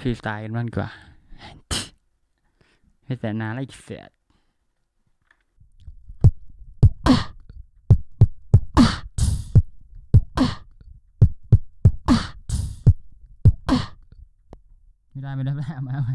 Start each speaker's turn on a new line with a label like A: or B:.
A: ฟรีสไตล์กันบ้างกว่าไม่แต่นานแล้วอีกเสียดไม่ได้ไม่ได้ไม่ได้มาเอามา